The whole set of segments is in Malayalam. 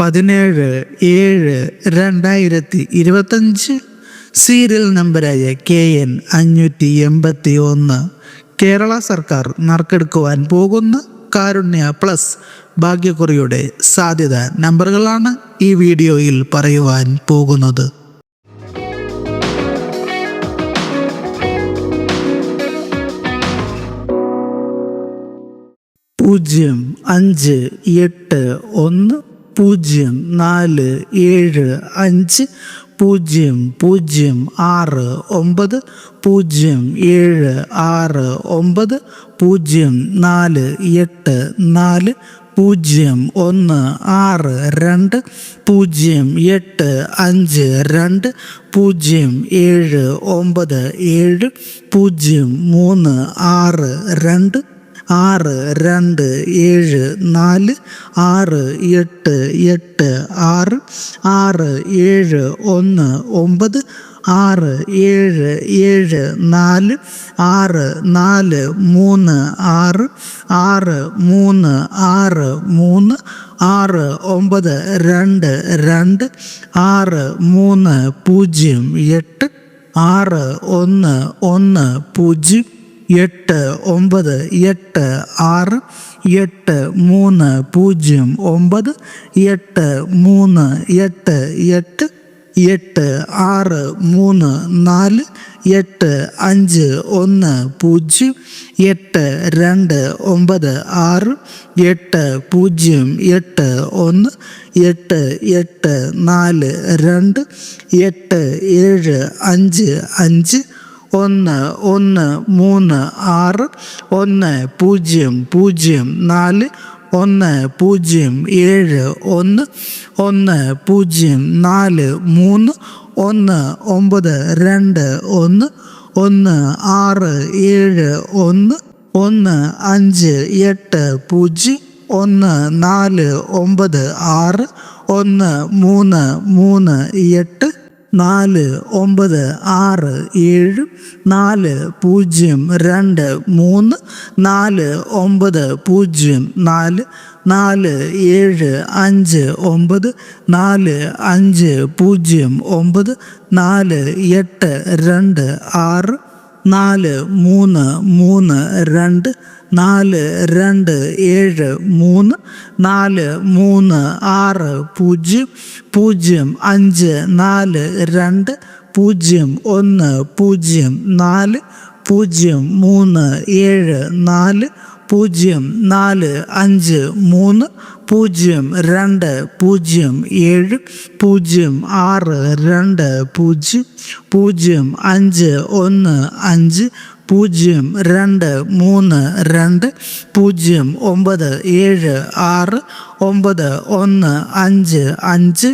പതിനേഴ് ഏഴ് രണ്ടായിരത്തി ഇരുപത്തഞ്ച് സീരിയൽ നമ്പരായ കെ എൻ അഞ്ഞൂറ്റി എൺപത്തി ഒന്ന് കേരള സർക്കാർ നറുക്കെടുക്കുവാൻ പോകുന്ന കാരുണ്യ പ്ലസ് ഭാഗ്യക്കുറിയുടെ സാധ്യത നമ്പറുകളാണ് ഈ വീഡിയോയിൽ പറയുവാൻ പോകുന്നത്. പൂജ്യം അഞ്ച് എട്ട് ഒന്ന് പൂജ്യം നാല് ഏഴ് അഞ്ച് പൂജ്യം പൂജ്യം ആറ് ഒമ്പത് പൂജ്യം ഏഴ് ആറ് ഒമ്പത് പൂജ്യം നാല് എട്ട് നാല് പൂജ്യം ഒന്ന് ആറ് രണ്ട് പൂജ്യം എട്ട് അഞ്ച് രണ്ട് പൂജ്യം ഏഴ് ഒമ്പത് ഏഴ് പൂജ്യം മൂന്ന് ആറ് രണ്ട് ആറ് രണ്ട് ഏഴ് നാല് ആറ് എട്ട് എട്ട് ആറ് ആറ് ഏഴ് ഒന്ന് ഒമ്പത് ആറ് ഏഴ് ഏഴ് നാല് ആറ് നാല് മൂന്ന് ആറ് ആറ് മൂന്ന് ആറ് മൂന്ന് ആറ് ഒമ്പത് രണ്ട് രണ്ട് ആറ് മൂന്ന് പൂജ്യം എട്ട് ആറ് ഒന്ന് ഒന്ന് പൂജ്യം. എട്ട് ഒമ്പത് എട്ട് ആറ് എട്ട് മൂന്ന് പൂജ്യം ഒമ്പത് എട്ട് മൂന്ന് എട്ട് എട്ട് എട്ട് ആറ് മൂന്ന് നാല് എട്ട് അഞ്ച് ഒന്ന് പൂജ്യം എട്ട് രണ്ട് ഒമ്പത് ആറ് എട്ട് പൂജ്യം എട്ട് ഒന്ന് എട്ട് എട്ട് നാല് രണ്ട് എട്ട് ഏഴ് അഞ്ച് അഞ്ച് ഒന്ന് ഒന്ന് മൂന്ന് ആറ് ഒന്ന് പൂജ്യം പൂജ്യം നാല് ഒന്ന് പൂജ്യം ഏഴ് ഒന്ന് ഒന്ന് പൂജ്യം നാല് മൂന്ന് ഒന്ന് ഒമ്പത് രണ്ട് ഒന്ന് ഒന്ന് ആറ് ഏഴ് ഒന്ന് ഒന്ന് അഞ്ച് എട്ട് പൂജ്യം ഒന്ന് നാല് ഒമ്പത് ആറ് ഒന്ന് മൂന്ന് മൂന്ന് എട്ട് നാല് ഒമ്പത് ആറ് ഏഴ് നാല് പൂജ്യം രണ്ട് മൂന്ന് നാല് ഒമ്പത് പൂജ്യം നാല് നാല് ഏഴ് അഞ്ച് ഒമ്പത് നാല് അഞ്ച് പൂജ്യം ഒമ്പത് നാല് എട്ട് രണ്ട് ആറ് നാല് മൂന്ന് മൂന്ന് രണ്ട് നാല് രണ്ട് ഏഴ് മൂന്ന് നാല് മൂന്ന് ആറ് പൂജ്യം പൂജ്യം അഞ്ച് നാല് രണ്ട് പൂജ്യം ഒന്ന് പൂജ്യം നാല് പൂജ്യം മൂന്ന് ഏഴ് നാല് പൂജ്യം നാല് അഞ്ച് മൂന്ന് പൂജ്യം രണ്ട് പൂജ്യം ഏഴ് പൂജ്യം ആറ് രണ്ട് പൂജ്യം പൂജ്യം അഞ്ച് ഒന്ന് അഞ്ച് പൂജ്യം രണ്ട് മൂന്ന് രണ്ട് പൂജ്യം ഒമ്പത് ഏഴ് ആറ് ഒമ്പത് ഒന്ന് അഞ്ച് അഞ്ച്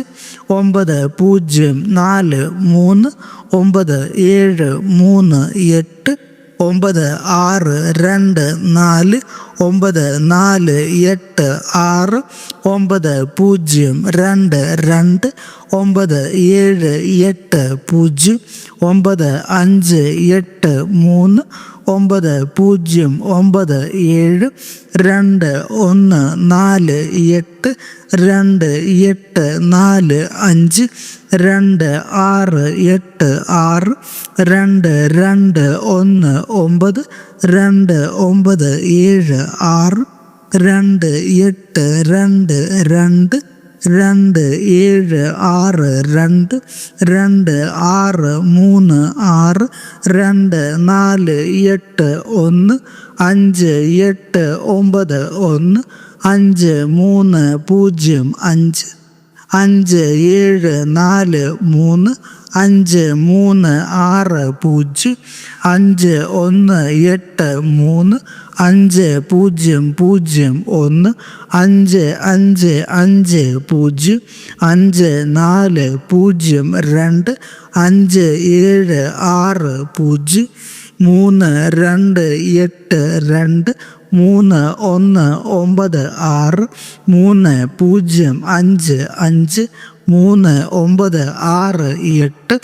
ഒമ്പത് പൂജ്യം നാല് മൂന്ന് ഒമ്പത് ഏഴ് മൂന്ന് എട്ട് ഒമ്പത് ആറ് രണ്ട് നാല് ഒമ്പത് നാല് എട്ട് ആറ് ഒമ്പത് പൂജ്യം രണ്ട് രണ്ട് ഒമ്പത് ഏഴ് എട്ട് പൂജ്യം ഒമ്പത് അഞ്ച് എട്ട് മൂന്ന് ഒമ്പത് പൂജ്യം ഒമ്പത് ഏഴ് രണ്ട് ഒന്ന് നാല് എട്ട് രണ്ട് എട്ട് നാല് അഞ്ച് രണ്ട് ആറ് എട്ട് ആറ് രണ്ട് രണ്ട് ഒന്ന് ഒമ്പത് രണ്ട് ഒമ്പത് ഏഴ് ആറ് രണ്ട് എട്ട് രണ്ട് രണ്ട് രണ്ട് ഏഴ് ആറ് രണ്ട് രണ്ട് ആറ് മൂന്ന് ആറ് രണ്ട് നാല് എട്ട് ഒന്ന് അഞ്ച് എട്ട് ഒമ്പത് ഒന്ന് അഞ്ച് മൂന്ന് പൂജ്യം അഞ്ച് അഞ്ച് ഏഴ് നാല് മൂന്ന് അഞ്ച് മൂന്ന് ആറ് പൂജ്യം അഞ്ച് ഒന്ന് എട്ട് മൂന്ന് അഞ്ച് പൂജ്യം പൂജ്യം ഒന്ന് അഞ്ച് അഞ്ച് അഞ്ച് പൂജ്യം അഞ്ച് നാല് പൂജ്യം രണ്ട് അഞ്ച് ഏഴ് ആറ് പൂജ്യം മൂന്ന് രണ്ട് എട്ട് രണ്ട് മൂന്ന് ഒന്ന് ഒമ്പത് ആറ് മൂന്ന് പൂജ്യം അഞ്ച് അഞ്ച് മൂന്ന് ഒമ്പത് ആറ് എട്ട്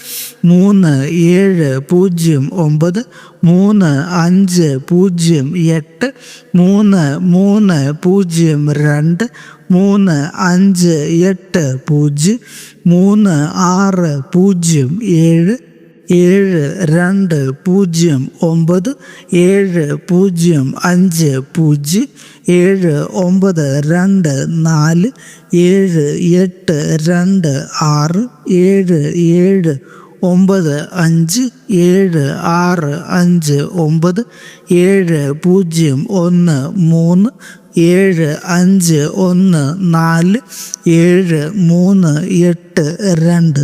മൂന്ന് ഏഴ് പൂജ്യം ഒമ്പത് മൂന്ന് അഞ്ച് പൂജ്യം എട്ട് മൂന്ന് മൂന്ന് പൂജ്യം രണ്ട് മൂന്ന് അഞ്ച് എട്ട് പൂജ്യം മൂന്ന് ആറ് പൂജ്യം ഏഴ് ഏഴ് രണ്ട് പൂജ്യം ഒമ്പത് ഏഴ് പൂജ്യം അഞ്ച് പൂജ്യം ഏഴ് ഒമ്പത് രണ്ട് നാല് ഏഴ് എട്ട് രണ്ട് ആറ് ഏഴ് ഏഴ് ഒമ്പത് അഞ്ച് ഏഴ് ആറ് അഞ്ച് ഒമ്പത് ഏഴ് പൂജ്യം ഒന്ന് മൂന്ന് ഏഴ് അഞ്ച് ഒന്ന് നാല് ഏഴ് മൂന്ന് എട്ട് രണ്ട്